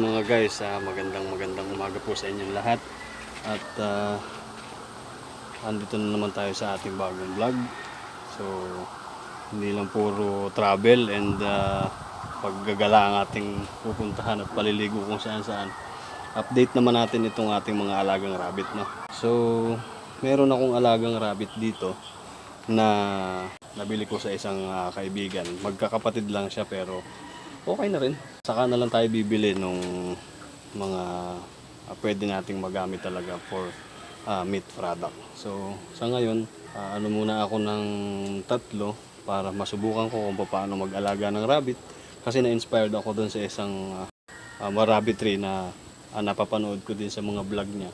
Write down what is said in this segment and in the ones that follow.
Mga guys, ah, magandang magandang umaga po sa inyong lahat. At ah, andito na naman tayo sa ating bagong vlog. So, hindi lang puro travel and ah, paggagala ang ating pupuntahan at paliligo kung saan saan. Update naman natin itong ating mga alagang rabbit. No? So, meron akong alagang rabbit dito na nabili ko sa isang ah, kaibigan. Magkakapatid lang siya pero okay na rin. Saka na lang tayo bibili nung mga ah, pwede nating magamit talaga for ah, meat product. So, sa ngayon, ah, ano muna ako ng tatlo para masubukan ko kung paano mag-alaga ng rabbit. Kasi na-inspired ako dun sa isang uh, rabbitry na ah, napapanood ko din sa mga vlog niya.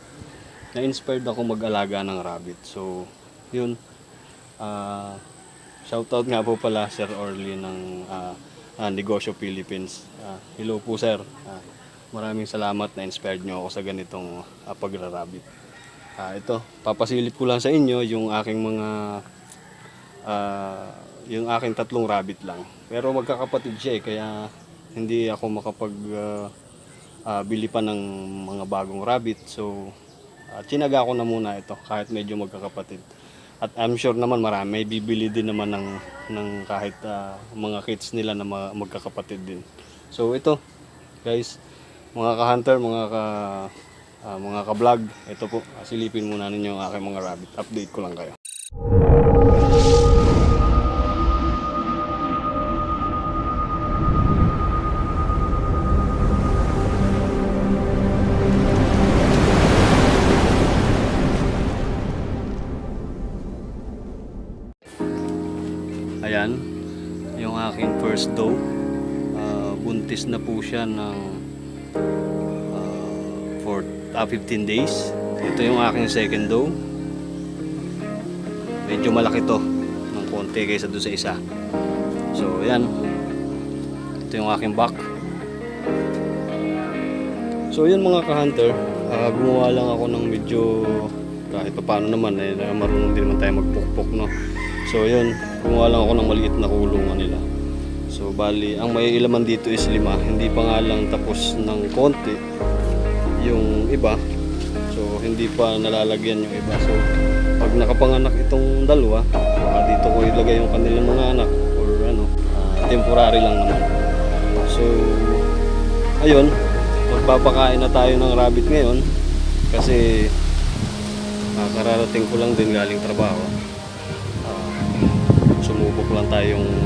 Na-inspired ako mag-alaga ng rabbit. So, yun. Ah, shoutout nga po pala Sir Orly ng ah, ah, Negosyo Philippines. Ah, hello po sir. Ah, maraming salamat na inspired nyo ako sa ganitong ah, pagrarabit. Ah, ito, papasilip ko lang sa inyo yung aking mga ah, yung aking tatlong rabbit lang. Pero magkakapatid siya eh, kaya hindi ako makapag ah, ah, bili pa ng mga bagong rabbit. So, uh, tinaga ko na muna ito kahit medyo magkakapatid. At I'm sure naman marami bibili din naman ng ng kahit ah, mga kids nila na ma- magkakapatid din. So ito, guys, mga ka-hunter, mga ka ah, mga ka-vlog, ito po, silipin muna ninyo ang aking mga rabbit. Update ko lang kayo. Doe. Ah, buntis na po siya ng ah, for ah, 15 days. Ito yung aking second doe. Medyo malaki to ng konti kaysa doon sa isa. So, ayan. Ito yung aking back. So, yun mga ka-hunter. ah, gumawa lang ako ng medyo kahit pa paano naman eh, marunong din naman tayo magpukpok no. So yun, gumawa lang ako ng maliit na kulungan nila. Bali, ang may ilaman dito is lima. Hindi pa nga lang tapos ng konti yung iba. So hindi pa nalalagyan yung iba. So pag nakapanganak itong dalawa, baka dito ko ilagay yung kanilang mga anak or ano, ah, temporary lang naman. So ayun, magpapakain na tayo ng rabbit ngayon kasi kararating ko lang din galing trabaho Ah, sumubok lang tayong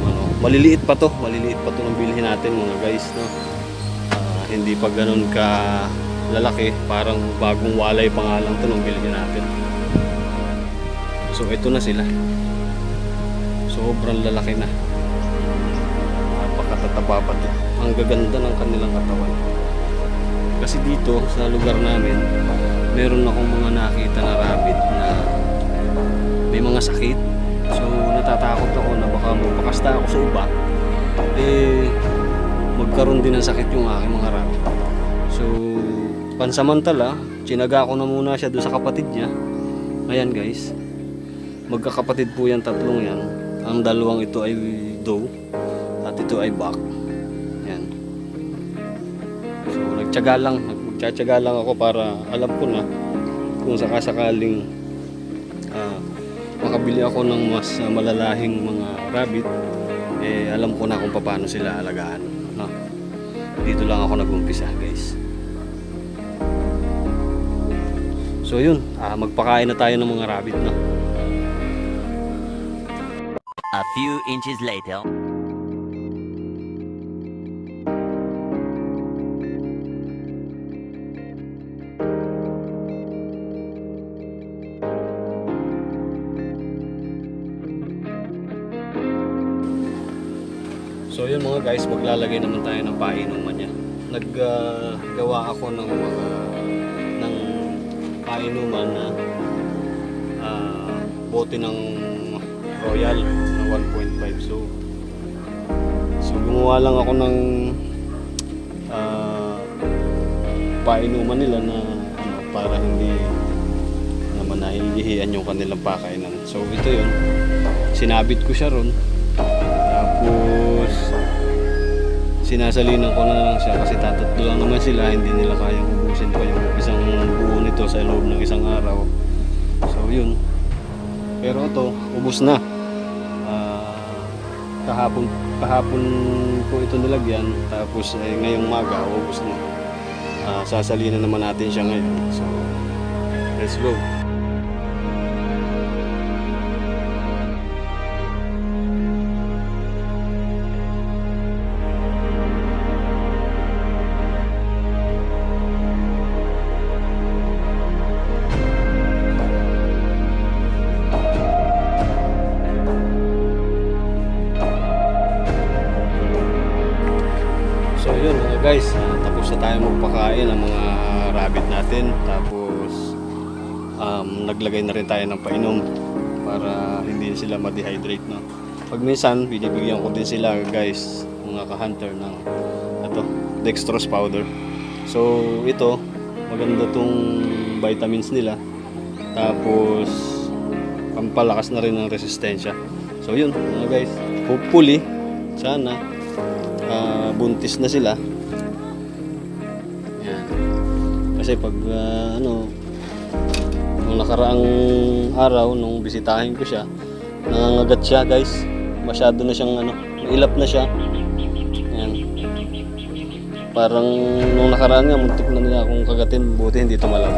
maliliit pa to, maliliit pa to ng bilhin natin mga guys, no. Ah, hindi pa ganun ka lalaki, parang bagong walay pa nga lang to nung bilhin natin. So ito na sila. Sobrang lalaki na. Napakatataba pati. Ang gaganda ng kanilang katawan. Kasi dito sa lugar namin, meron akong mga nakita na rabbit na may mga sakit. So natatakot ako na baka magpakasta ako sa iba. Eh magkaroon din ng sakit yung aking mga rabbit. So pansamantala, tsinaga ko na muna siya doon sa kapatid niya. Ayan guys. Magkakapatid po yan tatlong yan. Ang dalawang ito ay doe at ito ay buck. Yan. So nagtyaga lang, nagtsatsaga lang ako para alam ko na kung sakasakaling makabili ako ng mas ah, malalahing mga rabbit, eh alam ko na kung paano sila alagaan. No? Dito lang ako nag-umpisa guys. So yun, ah, magpakain na tayo ng mga rabbit na. A few inches later. So yun mga guys, maglalagay naman tayo ng painuman niya. Naggawa ako ng mga ng painuman na ah, bote ng Royal na 1.5. So So gumawa lang ako ng ah, painuman nila na ano, para hindi naman nahihihian yung kanilang pakainan. So ito yun. Sinabit ko siya ron. Tapos sinasalinan ko na lang siya kasi tatatlo lang naman sila, hindi nila kayang ubusin pa yung isang buo nito sa loob ng isang araw. So yun. Pero ito, ubus na. Ah, kahapon kahapon ko ito nilagyan tapos eh, ngayong maga ubus na. Ah, sasalinan naman natin siya ngayon. So let's go. Tayo magpakain ng mga rabbit natin. Tapos um, naglagay na rin tayo ng painom para hindi sila ma-dehydrate. No? Pag minsan, binibigyan ko din sila guys, mga ka-hunter ng ito, dextrose powder. So ito, maganda tong vitamins nila. Tapos pampalakas na rin ng resistensya. So yun mga guys, hopefully, sana ah, buntis na sila. Kasi pag ah, ano, nung nakaraang araw, nung bisitahin ko siya, nangangagat siya guys. Masyado na siyang ano, mailap na siya. Yan. Parang nung nakaraan nga, muntik na nila akong kagatin, buti hindi tumalab.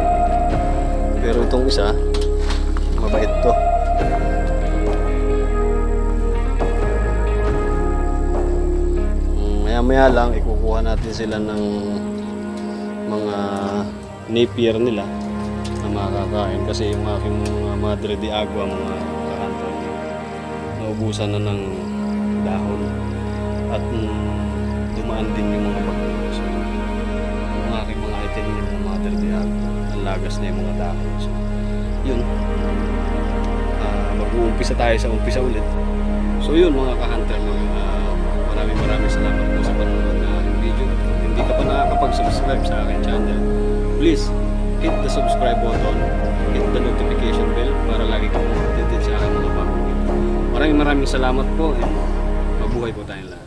Pero itong isa, mabait to. Maya maya lang ikukuha natin sila ng mga napier nila na makakain. Kasi yung aking mga madre de agua mga kakanto naubusan na ng dahon. At mm, dumaan din yung mga bagyo so yung aking mga itim yung mga madre de agua nalagas na yung mga dahon. So yun. Ah, mag-uumpisa tayo sa umpisa ulit. So yun mga ka-hunter, mga maraming maraming salamat po sa panonood na ka pa nakakapag-subscribe sa aking channel, please hit the subscribe button, hit the notification bell para lagi kang updated sa aking mga bagong video. Maraming maraming salamat po and mabuhay po tayong lahat.